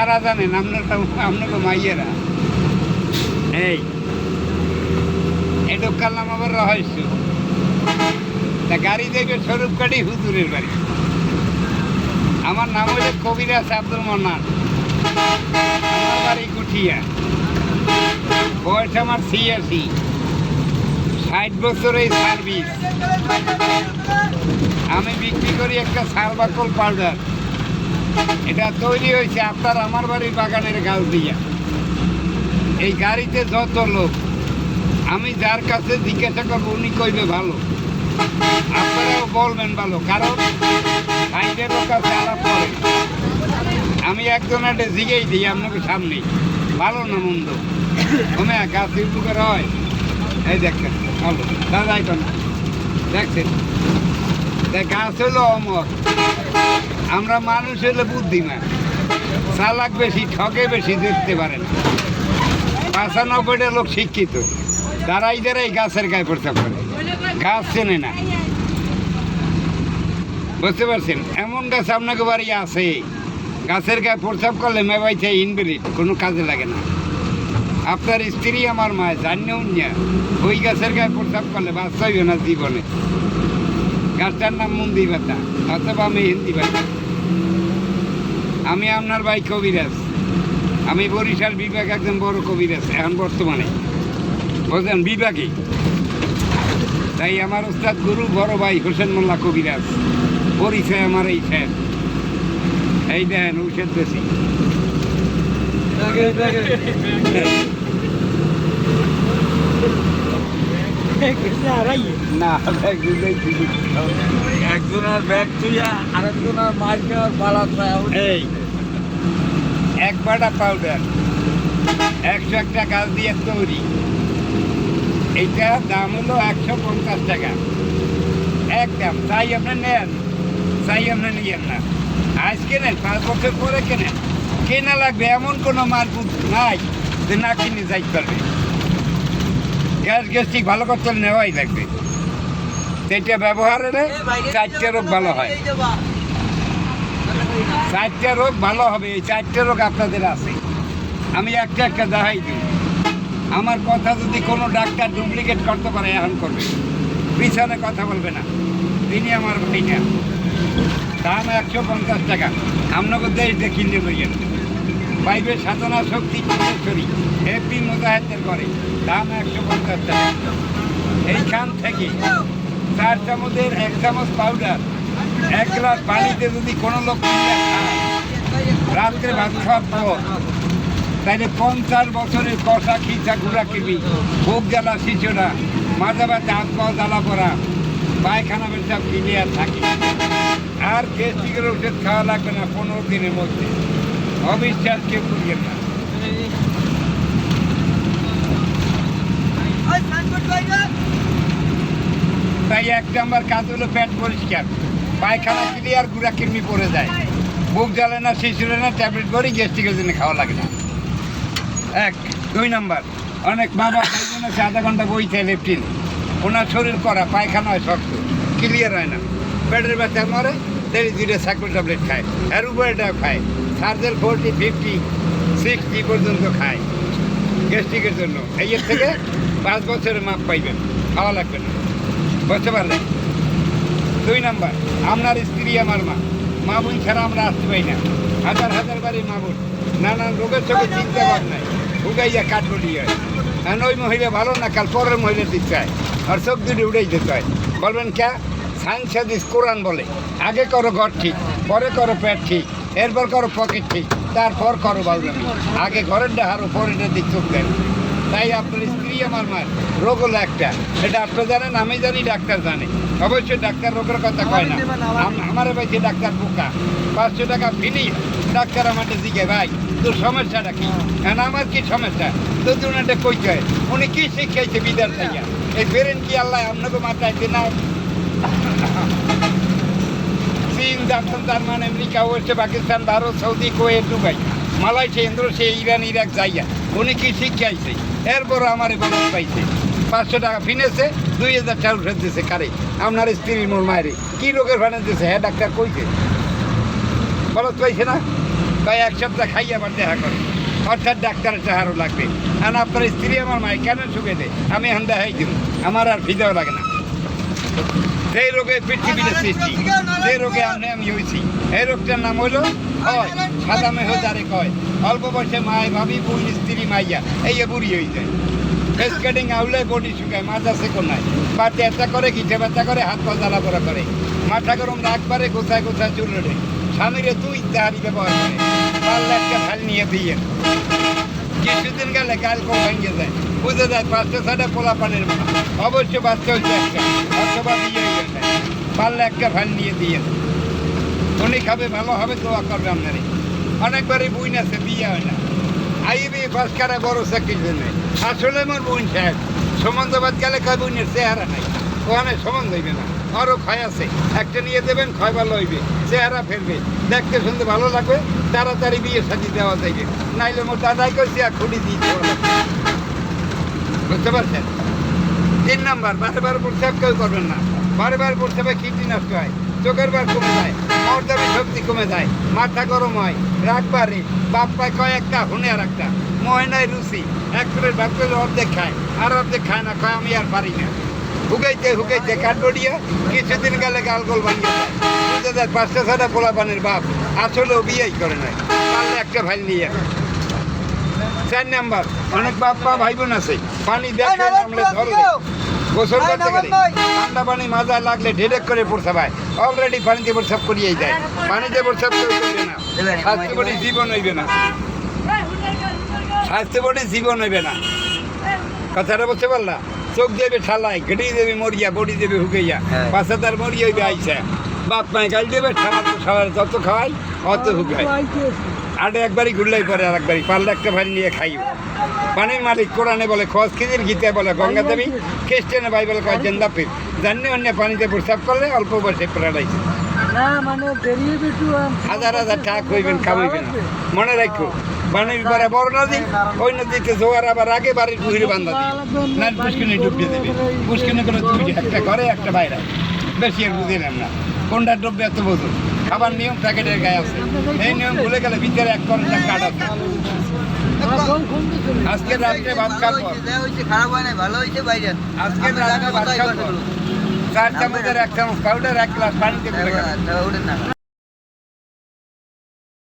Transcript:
কারা জানেন আপনার আপনাকে মাইয়েরা। এই। এটা কালাম আবার রহস্য। তা গাড়ি দেখবে স্বরূপ কাটি হুজুরের বাড়ি। আমার নাম হচ্ছে কবিরাজ আব্দুল মন্নান। আমার বাড়ি কুঠিয়া। বয়স আমার ছিয়াশি। ষাট বছরের সার্ভিস আমি বিক্রি করি একটা সালবাকল পাউডার। এটা তৈরি হয়েছে আপনার আমার বাড়ির বাগানের গাছ দিয়া। এই গাড়িতে যত লোক, আমি যার কাছে জিজ্ঞাসা করব, উনি কইবে ভালো। আপনারাও বলবেন ভালো, কারণ আমি একজন একটা জিগেই দিই আপনাকে সামনে। ভালো না মন্দ? তুমি গাছ উপকার হয়? এই দেখেন, ভালো। দাদা এখন দেখছেন গাছ হলো অমর। আমরা মানুষ হলে বুদ্ধিমান। চালাক বেশি ঠকে বেশি দেখতে পারে না। পাঁচানব্বইটা লোক শিক্ষিত। দাঁড়াই দাঁড়াই গাছের গায়ে প্রস্তাব করে গাছ চেনে না। বুঝতে পারছেন? এমন গাছ আপনাকে বাড়ি আছে। গাছের গায়ে প্রস্তাব করলে মেবাইছে ইনভ্যালিড কোনো কাজে লাগে না। আপনার স্ত্রী আমার মায় জানিও ওই গাছের গায়ে প্রস্তাব করলে বাচ্চা হইবে না জীবনে। গাছটার নাম মন্দির পাতা অথবা আমি হিন্দি পাতা আমি আপনার ভাই কবিরাজ। আমি বরিশাল বিভাগ একজন বড় কবিরাজ, এখন বর্তমানে। বুঝলেন? বিভাগে। তাই আমার ওস্তাদ গুরু বড় ভাই হোসেন মোল্লা কবিরাজ। পরিচয় আমার এই স্যার এই দেখেন ঔষধ বেশি পালা এই এক একশো দিয়ে তৈরি এইটা দাম হলো একশো পঞ্চাশ টাকা একদম তাই আপনি নেন তাই আপনি নিয়েন না আজ কেনেন পাঁচ বছর পরে কেনেন কেনা লাগবে এমন কোনো মারপুত নাই যে না কিনে যাইতে পারবে গ্যাস গ্যাস্ট্রিক ভালো করতে হলে নেওয়াই লাগবে। সেটা ব্যবহারে চারটে রোগ ভালো হয়। চারটে রোগ ভালো হবে এই চারটে রোগ আপনাদের আছে। আমি একটা একটা দেখাই দিই। আমার কথা যদি কোনো ডাক্তার ডুপ্লিকেট করতে পারে এখন করবে। পিছনে কথা বলবে না। তিনি আমার ভাই না দাম একশো পঞ্চাশ টাকা। আপনাকে দেশ দেখি নিয়ে লইয়েন। পাইবে সাধনা শক্তি করি হেপি মোজাহেদের করে দাম একশো পঞ্চাশ টাকা। এইখান থেকে চার চামচের এক চামচ পাউডার এক গ্লাস পানিতে যদি কোনো লোক রাত্রে ভাত খাওয়ার পর, তাইলে পঞ্চাশ বছরের কষা খিচা ঘুরা কিবি বুক জ্বালা শিশোরা মাথা ব্যথা হাত পাওয়া জ্বালা পড়া পায়খানা পেশাব ক্লিয়ার থাকে। আর গ্যাস্ট্রিকের ওষুধ খাওয়া লাগবে না পনেরো দিনের মধ্যে। অবিশ্বাস কেউ করিয়েন না তাই এক নাম্বার কাজ হলো পেট পরিষ্কার পায়খানা ক্লিয়ার গুড়া কিরমি পড়ে যায় বুক জ্বালে না শিশুরে না ট্যাবলেট করে গ্যাস্ট্রিকের জন্য খাওয়া লাগে না এক দুই নাম্বার অনেক মা বাবা ভাইবোন আছে আধা ঘণ্টা বইতে লেফটিন ওনার শরীর করা পায়খানা হয় শক্ত ক্লিয়ার হয় না পেটের ব্যথা মরে দেরি ধীরে সাইকেল ট্যাবলেট খায় এর উপরেটাও খায় সার্জেল ফোরটি ফিফটি সিক্সটি পর্যন্ত খায় গ্যাস্ট্রিকের জন্য। এই এর থেকে পাঁচ বছরের মাপ পাইবেন, খাওয়া লাগবে না। বুঝতে পারলেন? দুই নাম্বার, আপনার স্ত্রী আমার মা। মা বোন ছাড়া আমরা আসতে পারি না। হাজার হাজার বাড়ি মা বোন। নানান রোগের চোখে চিন্তা নাই উগাইয়া কাঠবলি হয়। আর ওই মহিলা ভালো না, কাল পরের মহিলা দিতে হয়। আর চোখ দুটি উড়েই যেতে হয়। বলবেন কে সায়েন্স কোরআন বলে। আগে করো ঘর ঠিক, পরে করো পেট ঠিক। এরপর করো পকেট ঠিক তারপর করো বাউরামি আগে ঘরের ডাহারো পরের দিক চোখ দেন। তাই আপনার স্ত্রী আমার মার রোগ হলো একটা। এটা আপনি জানেন, আমি জানি, ডাক্তার জানে। অবশ্যই ডাক্তার রোগের কথা কয় না। আম- আমার পাইছে ডাক্তার বোকা। পাঁচশো টাকা ফিনি ডাক্তার আমাকে দিকে ভাই, তোর সমস্যাটা কি? কারণ আমার কি সমস্যা? তো তুই ওনাটা কইতে হয় উনি কি শিখাইছে বিদার থেকে এই বেরেন কি আল্লাহ, আপনাকে মাথায় না? চীন Japan German America West Pakistan, Bharat, Saudi, Kuwait, Dubai. Malaysia Indonesia Iran, Iraq যাইয়া উনি কি শিখাইছে এরপর আমার বলদ পাইছে। পাঁচশো টাকা ফিনেছে দুই হাজার টাকা উঠে দিয়েছে কারে? আপনার স্ত্রীর মোর মায়ের কি রোগের ফানে দিয়েছে হ্যাঁ ডাক্তার কইছে। বলদ পাইছে না? তাই এক সপ্তাহ খাই আবার দেখা করে। অর্থাৎ ডাক্তারের চাহারও লাগবে। আর আপনার স্ত্রী আমার মাই কেন সুখে দেয়? আমি এখন দেখাই দিব আমার আর ফিদেও লাগে না। সেই রোগে পৃথিবীতে সৃষ্টি সেই রোগে আমি আমি হয়েছি। এই রোগটার নাম হলো হয়। সাদা মেহ যারে কয়। অল্প বয়সে মায় ভাবি বোন স্ত্রী মাইয়া। এই বুড়ি হয়ে যায়। ফেস কাটিং আউলে বডি শুকায় মাথা সেকো নাই পাতে একটা করে গিঠে ব্যথা করে হাত পা জ্বালা পড়া করে। মাথা গরম রাগ পারে গোছায় গোছায় চুল ওঠে স্বামীরে তুই দাঁড়ি ব্যবহার করে। পাল্লা একটা ভালো নিয়ে দিয়ে কিছুদিন গেলে কাল কো ভেঙে যায়। বুঝে যায় পাঁচটা ছটা পোলা পানের মতো। অবশ্য বাচ্চা হচ্ছে একটা, অথবা হয়ে গেছে। পারলে একটা ভালো নিয়ে দিয়ে উনি খাবে, ভালো হবে তো করবে আপনারে অনেকবারই বুইন আছে, বিয়ে হয় না। আইবি বাসকারা বড় চাকরির জন্য। আসলে মোর বোন সাহেব সম্বন্ধবাদ গেলে কয় বোনের চেহারা নাই। ওখানে সম্বন্ধ হইবে না। আরও ক্ষয় আছে। একটা নিয়ে দেবেন, ক্ষয় ভালো হইবে। চেহারা ফেলবে। দেখতে শুনতে ভালো লাগবে। তাড়াতাড়ি বিয়ে সাজি দেওয়া যাইবে। নাইলে মোর দাদাই করছি আর খুঁড়ি দিয়ে দেওয়া। বুঝতে পারছেন? তিন নাম্বার, বারে বারে প্রস্রাব কেউ করবেন না। বারে বারে প্রস্রাবে কিডনি নষ্ট হয়। চোখের বার কমে যায় মর্দামি শক্তি কমে যায়, মাথা গরম হয় রাগ বাড়ে, বাপ পায় কয় একটা, হুনে আর একটা। ময়নায় রুচি, এক প্লেট ভাত করে অর্ধেক খায়, আর অর্ধেক খায় না, কয়, আমি আর পারি না। হুকাইতে হুকাইতে কাঠবড়িয়া কিছুদিন গেলে গাল গোল বানিয়ে যায় যায়, পাঁচটা ছটা পোলা পানের বাপ, আসলেও বিয়েই করে নাই। পারলে একটা ভাই নিয়ে চার নাম্বার। অনেক বাপ মা ভাই বোন আছে। পানি দেখে নামলে ধরলে গোসল করতে গেলে। ঠান্ডা পানি মাজা লাগলে ঢেডেক করে পড়তে পায় অলরেডি পানিতে প্রসাব করিয়েই যায় পানিতে প্রসাব করে করবে না। স্বাস্থ্য বডি জীবন হইবে না। স্বাস্থ্য বডি জীবন হইবে না। কথাটা বুঝতে পারলা? চোখ দেবে ঠালাই ঘেটে দেবে মরিয়া বডি দেবে হুকাইয়া। হ্যাঁ। পাশে তার মরিয়া হইবে আইসা। বাপ মায় গাল দেবে ঠালা তো খাওয়ার যত খাওয়াই অত হুকায় আটে একবারই ঘুরলেই পরে আর একবারই। পারলে একটা ভারী নিয়ে খাইও। পানির মালিক কোরআনে বলে খোঁজ খিদির গীতে বলে গঙ্গা দেবী খ্রিস্টানে বাইবেল কয় জেন্দা পীর। জানি অন্য পানিতে প্রস্রাব করলে অল্প বয়সে প্রাণাইছে না মানে হাজার হাজার টাকা হইবেন খাওয়াইবেন মনে রাখো পানির পরে বড় নদী ওই নদীতে জোয়ার আবার আগে বাড়ির পুকুরে বান্ধা দিই না পুষ্কিনে ডুবিয়ে দেবে। পুষ্কিনে করে দুই একটা ঘরে একটা বাইরে। বেশি আর বুঝিলাম না। কোনটা ডুববে এত বোঝো। খাবার নিয়ম প্যাকেটের গায়ে আছে। এই নিয়ম ভুলে গেলে ভিতরে এক করটা কাট আছে। আজকে রাত্রে ভাত খাব। খারাপ হয় না ভালো হয়েছে বাইরে আজকে রাত্রে ভাত খাব। চার চামচের এক চামচ পাউডার, এক গ্লাস পানিতে